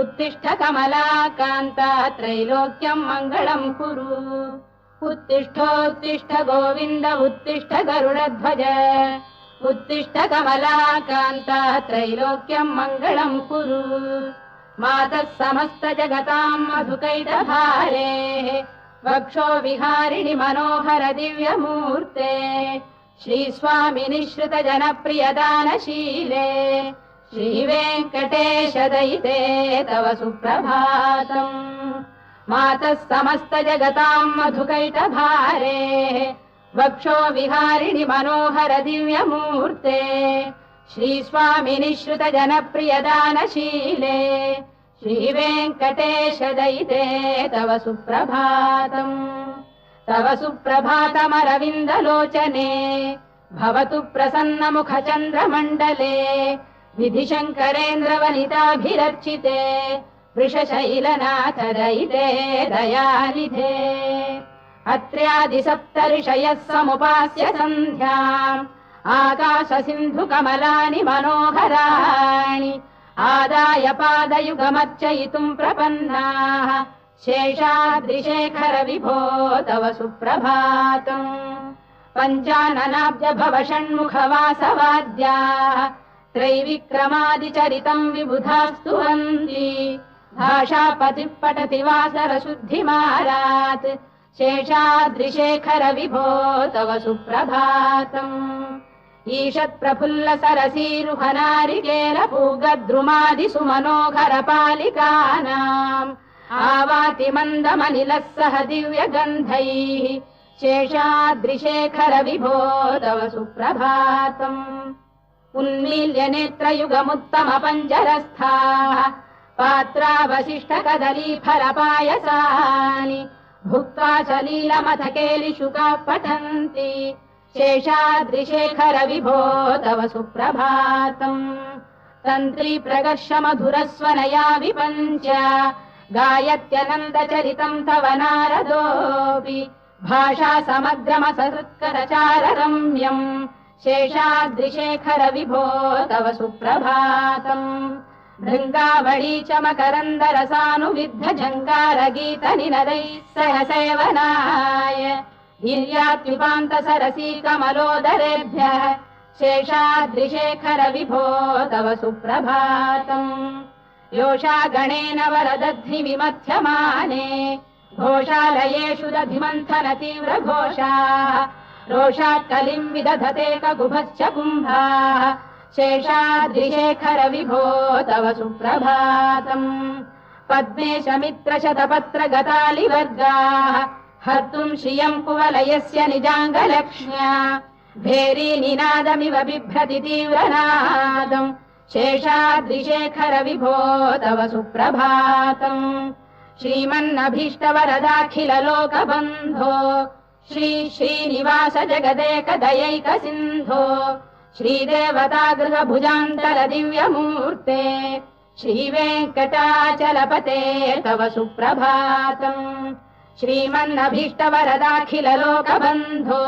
उत्तिष्ठ कमलाकान्ता त्रैलोक्यम् मङ्गलम् कुरु। उत्तिष्ठोत्तिष्ठ गोविन्द उत्तिष्ठ गरुडध्वज। उत्तिष्ठ कमलाकान्ता त्रैलोक्यम् मङ्गलम् कुरु। मातः समस्त जगताम् वक्षो विहारिणि मनोहर दिव्यमूर्ते। श्रीस्वामि निःश्रित जनप्रियदानशीले श्रीवेङ्कटेश दयिते तव सुप्रभातम्। मातः समस्त जगताम् वक्षो विहारिणि मनोहर दिव्यमूर्ते। श्रीस्वामि निःश्रित जनप्रियदानशीले। श्रीवेङ्कटेश दयिते तव सुप्रभातम्। तव सुप्रभातमरविन्दलोचने। भवतु प्रसन्नमुख चन्द्रमण्डले विधिशङ्करेन्द्रवनिताभिरर्चिते वृषशैलनाथ दयिते दयानिधे। अत्र्यादिसप्तऋषयः समुपास्य सन्ध्याम् आकाश सिन्धु कमलानि मनोहराणि आदाय पादयुगमर्चयितुम् प्रपन्नाः शेषाद्रिशेखर विभो तव सुप्रभातम्। पञ्चाननाब्ज भव षण्मुखवासवाद्याः त्रैविक्रमादिचरितम् विबुधास्तु वन्ति भाषापतिः पठति वासरशुद्धिमारात् शेषाद्रिशेखर विभो तव सुप्रभातम् ईषत्प्रफुल्ल सरसीरुहनारिकेल पूगद्रुमादिसु मनोहर पालिकानाम् आवाति मन्दमनिलः सह दिव्यगन्धैः शेषाद्रिशेखर विभो तव सुप्रभातम् उन्मील्य नेत्रयुगमुत्तम पञ्जरस्थाः पात्रावशिष्ट कदली फलपायसानि भुक्त्वा सलीलमथ केलिशुकाः पठन्ति शेषाद्रिशेखर विभो तव सुप्रभातम्। तन्त्री प्रगर्ष मधुरस्वनया विपञ्च गायत्यनन्दचरितम् तव नारदोऽपि भाषा समग्रमसत्करचार रम्यम् शेषाद्रिशेखर विभो तव सुप्रभातम्। भृङ्गावळी च मकरन्दरसानुविद्ध जङ्गारगीत निनदैः सह सेवनाय। वीर्यात्युपान्त सरसी कमलोदरेभ्यः शेषाद्रिशेखर विभो तव सुप्रभातम्। योषा गणेन वरदध्नि विमथ्यमाने घोषालयेषु दधिमन्थन तीव्र घोषाः रोषात् कलिम् विदधते ककुभश्च कुम्भाः शेषाद्रिशेखर विभो तव सुप्रभातम् पद्मेश मित्र शतपत्र गतालिवर्गाः हर्तुम् श्रियम् कुवलयस्य निजाङ्गलक्ष्म्या भेरी निनादमिव बिभ्रति तीव्रनादम् शेषाद्रिशेखर विभो तव सुप्रभातम् श्रीमन्नभीष्टवरदाखिल लोकबन्धो श्री श्रीनिवास जगदेक दयैक सिन्धो श्रीदेवता गृहभुजान्तर दिव्यमूर्ते श्रीवेङ्कटाचलपते तव सुप्रभातम् श्रीमन्नभीष्टवरदाखिल लोकबन्धो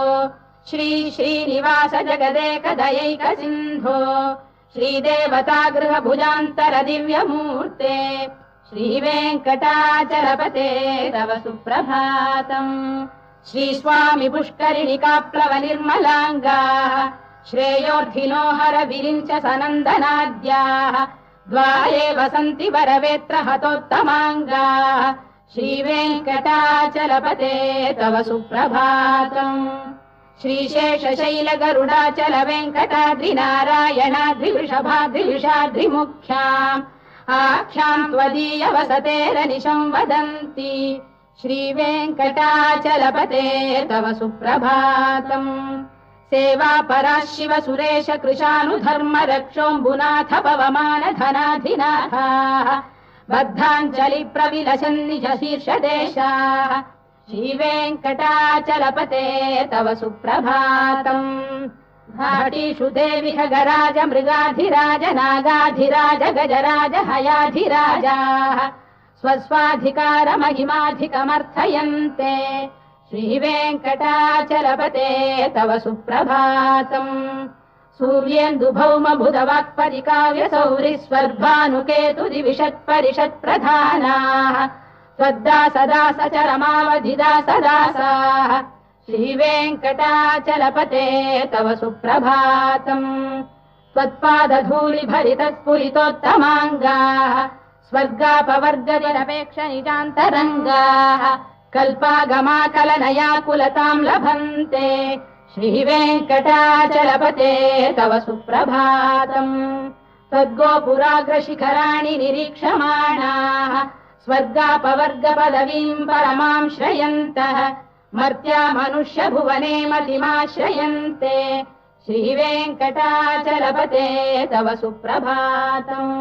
श्री श्रीनिवास जगदेक दयैक सिन्धो श्रीदेवता गृहभुजान्तर दिव्यमूर्ते श्रीवेङ्कटाचलपते तव सुप्रभातम् श्रीस्वामि पुष्करिणिकाप्लव निर्मलाङ्गाः श्रेयोर्थिनो हर विरिञ्च सनन्दनाद्याः द्वारे वसन्ति वरवेत्र हतोत्तमाङ्गाः श्रीवेङ्कटाचलपते तव सुप्रभातम् श्रीशेषशैल गरुडाचल वेङ्कटाद्रिनारायणाद्रिवृषभाद्रिविषाद्रिमुख्याम् आख्याम् त्वदीय वसतेरनिशम् वदन्ति श्रीवेङ्कटाचलपते तव सुप्रभातम्। सेवा परा शिव सुरेश कृशानुधर्म रक्षोऽम्बुनाथ पवमान धनाधिनाथाः। बद्धाञ्जलि प्रविलसन् निज शीर्षदेशाः श्रीवेङ्कटाचलपते तव सुप्रभातम्। घाटीषु देवि खगराज मृगाधिराज नागाधिराज गजराज हयाधिराजाः स्वस्वाधिकारमहिमाधिकमर्थयन्ते श्रीवेङ्कटाचलपते तव सुप्रभातम्। सूर्येन्दुभौम बुधवाक्परिकाव्यसौरि स्वर्भानुकेतु दिविषत्परिषत्प्रधानाः त्वद्दासदास चरमावधिदासदासाः श्रीवेङ्कटाचलपते तव सुप्रभातम्। त्वत्पादधूलिभरितस्फुलितोत्तमाङ्गाः स्वर्गापवर्गनिरपेक्ष निजान्तरङ्गाः कल्पागमाकलनया कुलताम् लभन्ते श्रीवेङ्कटाचलपते तव सुप्रभातम् त्वद्गोपुराग्रशिखराणि निरीक्षमाणाः स्वर्गापवर्गपदवीम् परमाम् श्रयन्तः मर्त्या मनुष्य भुवने मतिमाश्रयन्ते श्रीवेङ्कटाचलपते तव सुप्रभातम्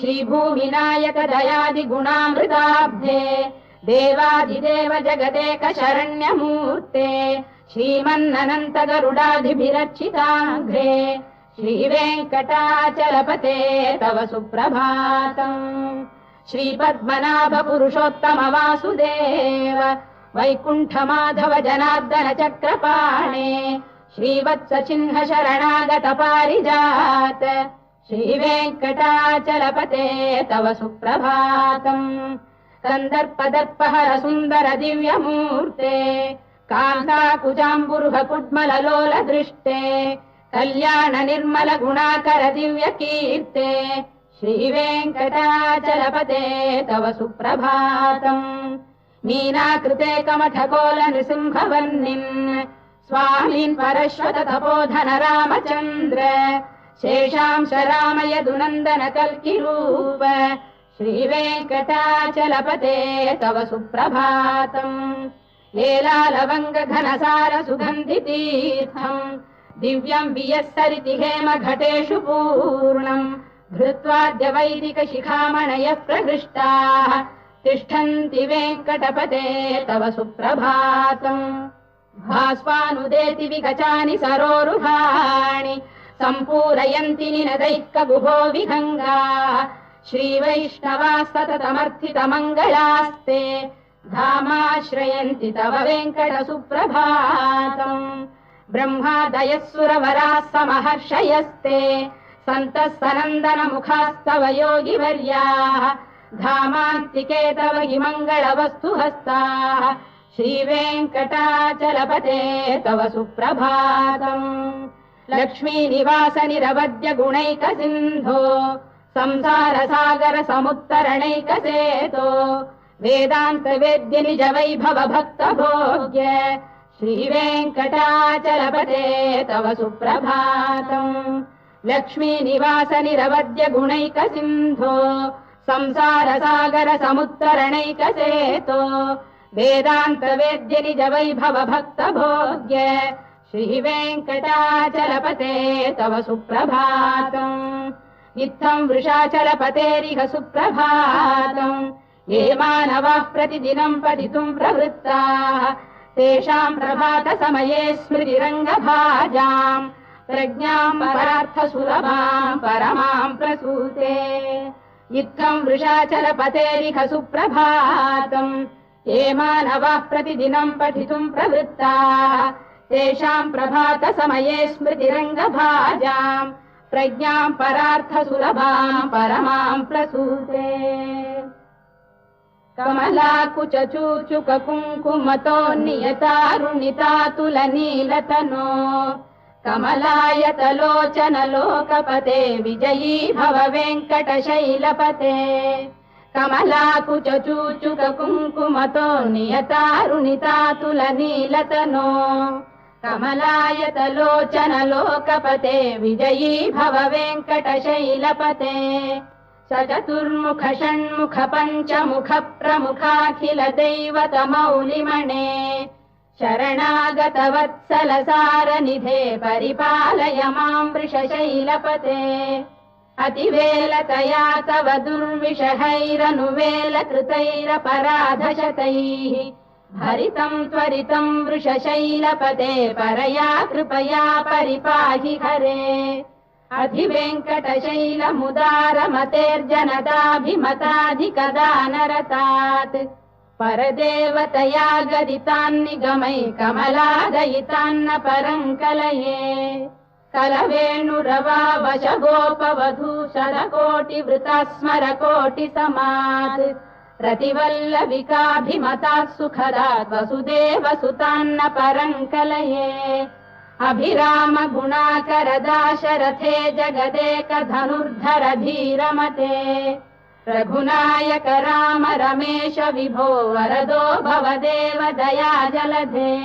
श्रीभूमिनायक दयादिगुणामृताब्धे देवादिदेव जगदेक शरण्यमूर्ते श्रीमन्ननन्त गरुडाधिभिरक्षिताघ्रे श्रीवेङ्कटाचलपते तव सुप्रभातम्। श्रीपद्मनाभ पुरुषोत्तम वासुदेव वैकुण्ठ माधव जनार्दन चक्रपाणे श्रीवत्स चिह्न शरणागत पारिजात श्रीवेङ्कटाचलपते तव सुप्रभातम्। कन्दर्पदर्पहर सुन्दर दिव्यमूर्ते कान्ताकुजाम्बुरुह कुड्मललोल दृष्टे कल्याण निर्मल गुणाकर दिव्य कीर्ते श्रीवेङ्कटाचलपते तव सुप्रभातम्। मीनाकृते कमठकोल नृसिंहवर्णिन् स्वामीन् परश्वत तपोधन रामचन्द्र शेषांश रामयदुनन्दन कल्किरूप श्रीवेङ्कटाचलपते तव सुप्रभातम् एलालवङ्ग घनसार सुगन्धितीर्थम् दिव्यम् वियस्सरिति हेम घटेषु पूर्णम् धृत्वाद्य वैदिक शिखामणयः तिष्ठन्ति वेङ्कटपते तव सुप्रभातम् भास्वानुदेति विगचानि सरोरुहाणि सम्पूरयन्ति निनदैकगुभो विहङ्गाः श्रीवैष्णवाः सततमर्थितमङ्गलास्ते धामाश्रयन्ति तव वेङ्कट सुप्रभातम् ब्रह्मादयः सुरवराः समहर्षयस्ते सन्तः सनन्दन मुखास्तव योगिवर्याः धामान्तिके तव हि मङ्गलवस्तु हस्ताः श्रीवेङ्कटाचलपते तव सुप्रभातम् लक्ष्मीनिवास निरवद्य गुणैक सिन्धो संसार सागर समुत्तरणैक सेतो वेदान्त वेद्य तव सुप्रभातम् लक्ष्मीनिवास निरवद्य गुणैक सिन्धो संसार सागर समुत्तरणैक श्रीवेङ्कटाचलपते तव सुप्रभातम्। इत्थम् वृषाचलपतेरिह सुप्रभातम्। ये मानवाः प्रतिदिनम् पठितुम् प्रवृत्ताः। तेषाम् प्रभात समये स्मृतिरङ्गभाजाम्। प्रज्ञाम् परार्थ सुलभाम् परमाम् प्रसूते। इत्थम् वृषाचलपतेरिह सुप्रभातम्। ये मानवाः प्रतिदिनम् पठितुम् प्रवृत्ताः तेषाम् प्रभात समये स्मृतिरङ्गभाजाम् प्रज्ञाम् परार्थ सुलभाम् परमाम् प्रसूते। कमलाकुच चूचुक कुङ्कुमतो नियतारुणितातुलनीलतनो कमलायतलोचन लोकपते विजयी भव वेङ्कटशैलपते कमलाकुच चूचुक कुङ्कुमतो नियतारुणितातुलनीलतनो कमलायतलोचन लोकपते विजयी भव वेङ्कटशैलपते स चतुर्मुख षण्मुख पञ्चमुख प्रमुखाखिल दैवतमौलिमणे शरणागत वत्सल सारनिधे परिपालय माम् वृषशैलपते। अतिवेलतया तव दुर्विषहैरनुवेलकृतैरपराधशतैः हरितम् त्वरितम् वृषशैलपते परया कृपया परिपाहि हरे। अधिवेङ्कटशैलमुदारमतेर्जनताभिमताधिकदानरतात्। परदेवतया गदितान्निगमै कमलादयितान्न परम् कलये कलवेणुरवावश गोपवधू शरकोटिवृता स्मर कोटिसमात् प्रतिवल्लविकाभिमतात् सुखदात् वसुदेव सुतान्न परम् कलये अभिराम गुणाकरदाशरथे जगदेकधनुर्धर धीरमते रघुनायक राम रमेश विभो वरदो भवदेव दया जलधे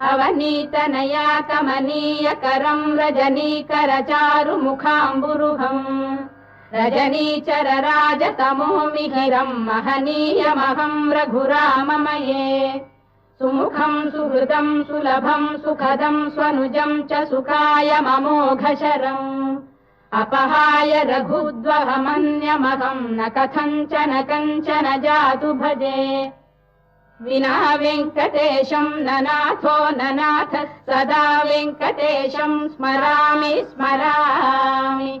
अवनीतनया कमनीयकरम् रजनीकर चारुमुखाम्बुरुहम् रजनीचर राजतमो मिहिरम् महनीयमहम् रघुराममये। सुमुखम् सुहृदम् सुलभम् सुखदम् स्वनुजम् च सुखाय ममोघशरम्। अपहाय रघुद्वहमन्यमहम् न कथञ्चन कञ्चन जातु भजे। विना वेङ्कटेशम् न नाथो न नाथ सदा वेङ्कटेशम् स्मरामि स्मरामि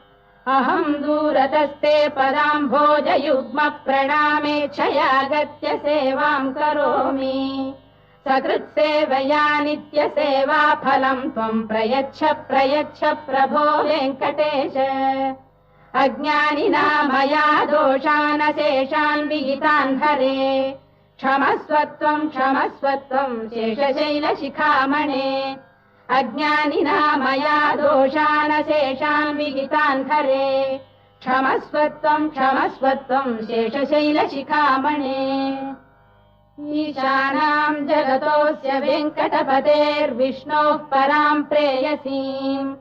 अहम् दूरतस्ते पदाम्भोजयुग्म प्रणामे क्षयागत्य सेवाम् करोमि। सकृत्सेवया नित्यसेवा फलम् त्वम् प्रयच्छ प्रयच्छ प्रभो वेङ्कटेश। अज्ञानिना मया दोषानशेषान् विहितान् हरे। क्षमस्वत्वम् क्षमस्वत्वम् शेषशैलशिखामणे अज्ञानिना मया दोषानशेषान् विहितान् हरे क्षमस्वत्वम् क्षमस्वत्वम् शेषशैलशिखामणे। ईशानाम् जगतोऽस्य वेङ्कटपतेर्विष्णोः पराम् प्रेयसीम्।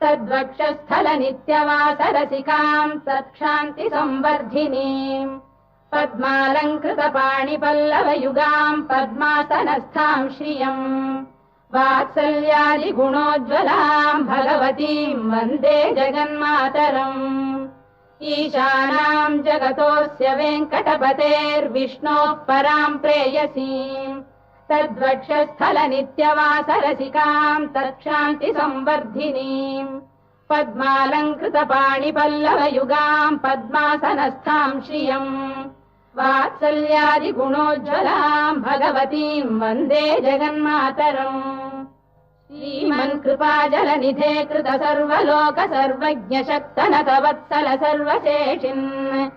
तद्वक्षस्थल नित्यवासरसिकाम् तत्क्षान्ति संवर्धिनीम् पद्मालङ्कृतपाणिपल्लवयुगाम् पद्मासनस्थाम् श्रियम् वात्सल्यादिगुणोज्ज्वलाम् भगवतीम् वन्दे जगन्मातरम्। ईशानाम् जगतोऽस्य वेङ्कटपतेर्विष्णोः पराम् प्रेयसीम् तद्वक्षस्थल नित्यवासरसिकाम् तत्क्षान्ति संवर्धिनीम् पद्मालङ्कृतपाणिपल्लवयुगाम् पद्मासनस्थाम् श्रियम् वात्सल्यादिगुणोज्ज्वलाम् भगवतीम् वन्दे जगन्मातरम्। श्रीमन्कृपाजलनिधे कृत सर्वलोक सर्वज्ञ वत्सल सर्वशेषिन्।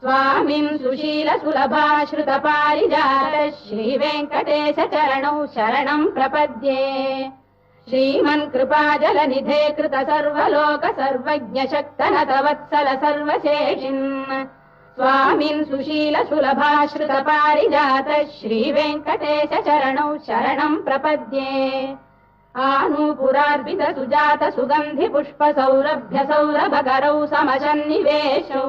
स्वामिन् सुशील सुलभाश्रुत पारिजात श्रीवेङ्कटेश चरणौ शरणम् प्रपद्ये। श्रीमन्कृपाजलनिधे कृत सर्वलोक सर्वज्ञ शक्तनत वत्सल सर्वशेषिन् स्वामिन् सुशील सुलभाश्रुत पारिजात श्रीवेङ्कटेश चरणौ शरणम् प्रपद्ये। आनूपुरार्पित सुजात सुगन्धि पुष्प सौरभ्य सौरभकरौ समशन्निवेशौ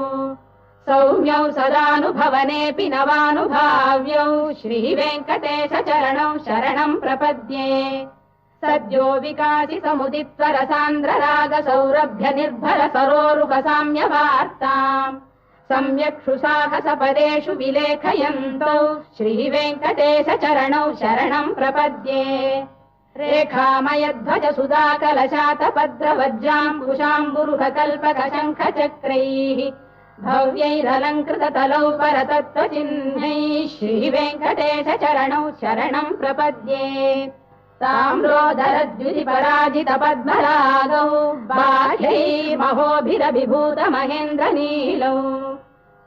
सौम्यौ सदानुभवनेऽपि नवानुभाव्यौ श्रीवेङ्कटेश चरणौ शरणम् प्रपद्ये। सद्यो विकासि समुदित्वर सान्द्र राग सौरभ्य निर्भर सरोरुह साम्य वार्ताम् सम्यक्षु साहस पदेषु विलेखयन्तौ श्रीवेङ्कटेश चरणौ शरणम् प्रपद्ये रेखामयध्वज सुधाकलशातपद्रवज्राम् कुशाम्बुरुह कल्पक शङ्ख चक्रैः भव्यैरलङ्कृततलौ परतत्त्वचिह्नैः श्रीवेङ्कटेश चरणौ शरणम् प्रपद्ये ताम्रोदरद्युति पराजित पद्मरागौ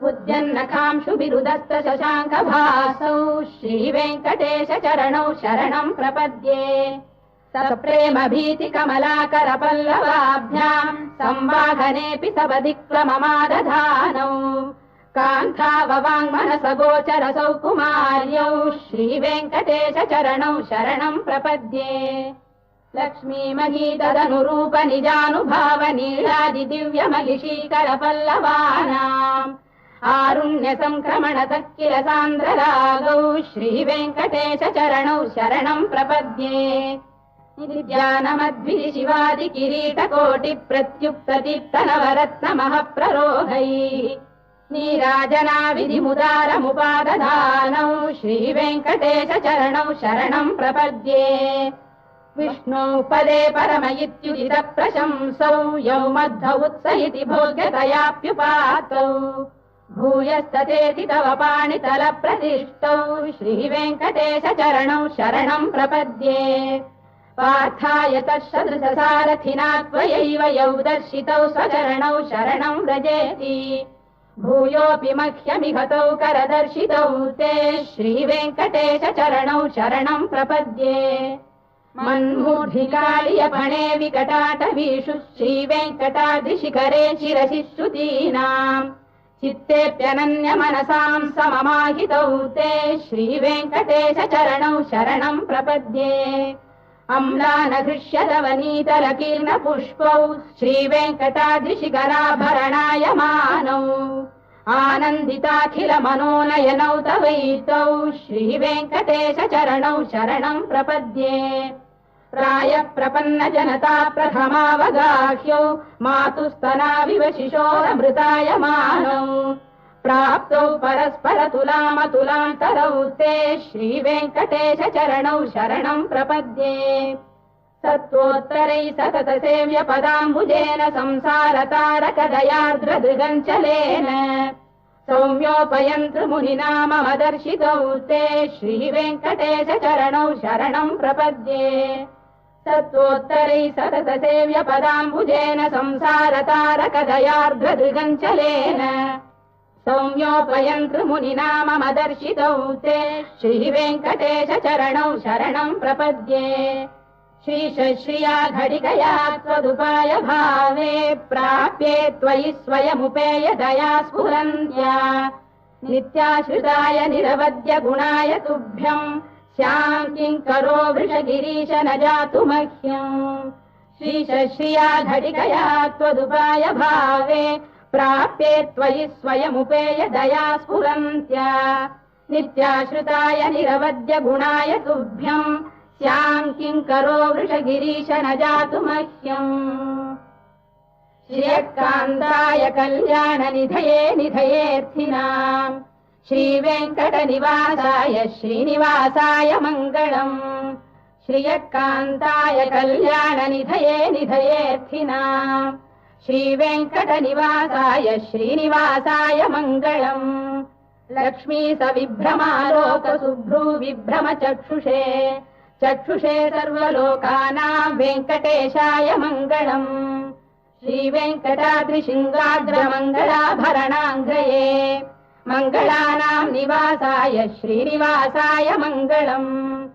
बाह्यैर्महोभिरभिभूत महेन्द्र नीलौ उद्यन्नखांशु बिरुदस्त शशाङ्क भासौ श्रीवेङ्कटेश चरणौ शरणम् प्रपद्ये स प्रेम भीति कमलाकर पल्लवाभ्याम् संवाहनेऽपि सवधिक्लममादधानौ कान्थाववाङ्मनसगोचरसौ कुमार्यौ श्रीवेङ्कटेश चरणौ शरणम् प्रपद्ये लक्ष्मीमही तदनुरूप ఆరుణ్య సంక్రమణ తక్కిల సాంద్రరాగౌ శ్రీ వెంకటేశ చరణౌ శరణం ప్రపద్యే. ధ్యానమద్భి శివాది కిరీటకోటి ప్రత్యుక్త దీప్తనవరత్న మహప్రరోహై నీరాజనా విధిముదారముపాదధానౌ శ్రీ వెంకటేశ చరణౌ శరణం ప్రపద్యే. విష్ణో పదే పరమయిత్యుదిత ప్రశంసౌ యౌ మధ్య ఉత్స ఇతి భోగ్యతయాప్యుపాతౌ. भूयस्ततेति तव पाणितल प्रतिष्ठौ श्रीवेङ्कटेश चरणौ शरणम् प्रपद्ये। पार्थाय तत्सदृशसारथिना त्वयैव यौ दर्शितौ स्वचरणौ शरणम् व्रजेति। भूयोऽपि मह्यमिहतौ करदर्शितौ ते श्रीवेङ्कटेश चरणौ शरणम् प्रपद्ये। मन्मूढिकालियपणे विकटाटवीषु श्रीवेङ्कटादिशिखरे शिरसि श्रुतीनाम् चित्तेऽप्यनन्यमनसाम् सममाहितौ ते श्रीवेङ्कटेश चरणौ शरणम् प्रपद्ये। अम्लानघृष्यदवनीतलकीर्ण पुष्पौ श्रीवेङ्कटादिशिखराभरणाय मानौ। आनन्दिताखिल मनोनयनौ तवैतौ श्रीवेङ्कटेश चरणौ शरणम् प्रपद्ये प्रायः प्रपन्न जनता प्रथमावगाह्यौ मातुस्तनाविव शिशोरमृताय मानौ। प्राप्तौ परस्पर तुलामतुलान्तरौ ते श्रीवेङ्कटेश चरणौ शरणम् प्रपद्ये। सत्त्वोत्तरै सतत सेव्य पदाम्बुजेन संसार दर्शितौ ते श्रीवेङ्कटेश चरणौ शरणम् प्रपद्ये सत्त्वोत्तरै सतत सेव्य पदाम्बुजेन संसार तारकदयार्द्रदृगञ्चलेन सौम्योपयन्तृ मुनिना मम दर्शितौ ते श्रीवेङ्कटेश चरणौ शरणम् प्रपद्ये। श्रीश्रिया घटिकया त्वदुपाय भावे प्राप्ये त्वयि स्वयमुपेय दया स्फुरन्त्या। नित्याश्रिताय निरवद्य गुणाय तुभ्यम् स्याम् किम् करो वृषगिरीश न जातु मह्यम् श्रीश्रिया घटिकया त्वदुपाय भावे प्राप्ये त्वयि स्वयमुपेय दया स्फुरन्त्या। नित्याश्रिताय निरवद्य गुणाय तुभ्यम् स्याम् किम् करो वृषगिरीश न जातु मह्यम् श्रियकान्ताय कल्याणनिधये निधयेऽर्थिनाम् श्रीवेङ्कटनिवासाय श्रीनिवासाय मङ्गलम् श्रियकान्ताय कल्याणनिधये निधयेऽर्थिनाम् श्रीवेङ्कटनिवासाय श्रीनिवासाय मङ्गलम् लक्ष्मी स विभ्रमालोकसुभ्रू विभ्रम चक्षुषे चक्षुषे सर्वलोकानाम् वेङ्कटेशाय मङ्गलम् श्रीवेङ्कटाद्रिशृङ्गाग्रमङ्गलाभरणाङ्गये मङ्गलानाम् निवासाय श्रीनिवासाय मङ्गलम्।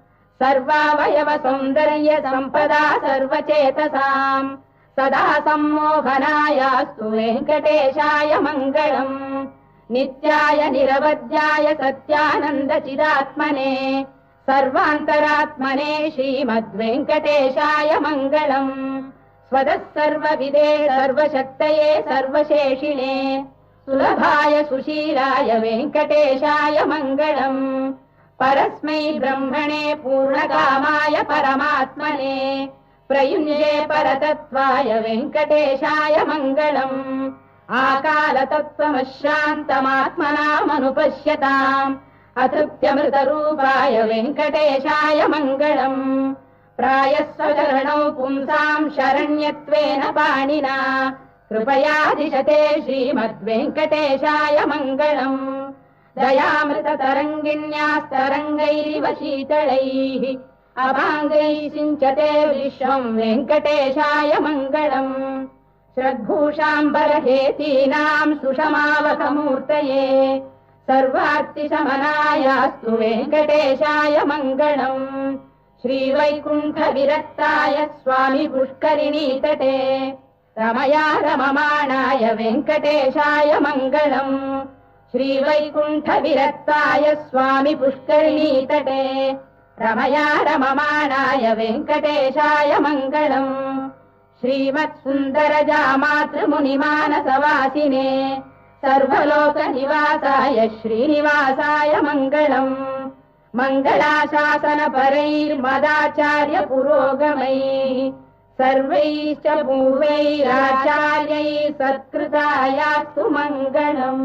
सर्वावयव सौन्दर्य सम्पदा सर्वचेतसाम्। सदा सम्मोहनायास्तु वेङ्कटेशाय मङ्गलम्। नित्याय निरवध्याय सत्यानन्दचिदात्मने सर्वान्तरात्मने श्रीमद्वेङ्कटेशाय मङ्गलम्। स्वदः सर्वविदे सर्वशक्तये सर्वशेषिणे सुलभाय सुशीलाय वेङ्कटेशाय मङ्गलम्। परस्मै ब्रह्मणे पूर्णकामाय परमात्मने। प्रयुञ्जे परतत्त्वाय वेङ्कटेशाय मङ्गलम्। आकालतत्त्वमश्रान्तमात्मनामनुपश्यताम् अतृप्त्यमृतरूपाय वेङ्कटेशाय मङ्गलम्। प्रायः स्वचरणौ पुंसाम् शरण्यत्वेन पाणिना कृपयादिशते श्रीमद्वेङ्कटेशाय मङ्गलम्। दयामृततरङ्गिन्यास्तरङ्गैरिव शीतलैः। अभाङ्गैः सिञ्चते विश्वम् वेङ्कटेशाय मङ्गलम्। श्रद्भूषाम्बरहेतीनाम् सुषमावकमूर्तये सर्वार्तिशमनायास्तु वेङ्कटेशाय मङ्गलम्। श्रीवैकुण्ठविरक्ताय स्वामि पुष्करिणीतटे रमया रममाणाय वेङ्कटेशाय मङ्गलम्। श्रीवैकुण्ठविरक्ताय स्वामि पुष्करिणीतटे रमया रममाणाय वेङ्कटेशाय मङ्गलम्। श्रीमत्सुन्दरजा मातृमुनिमानसवासिने सर्वलोकनिवासाय श्रीनिवासाय मङ्गलम्। मङ्गलाशासनपरैर्मदाचार्य पुरोगमैः सर्वैश्च पूर्वैराचार्यैः सत्कृतायास्तु मङ्गलम्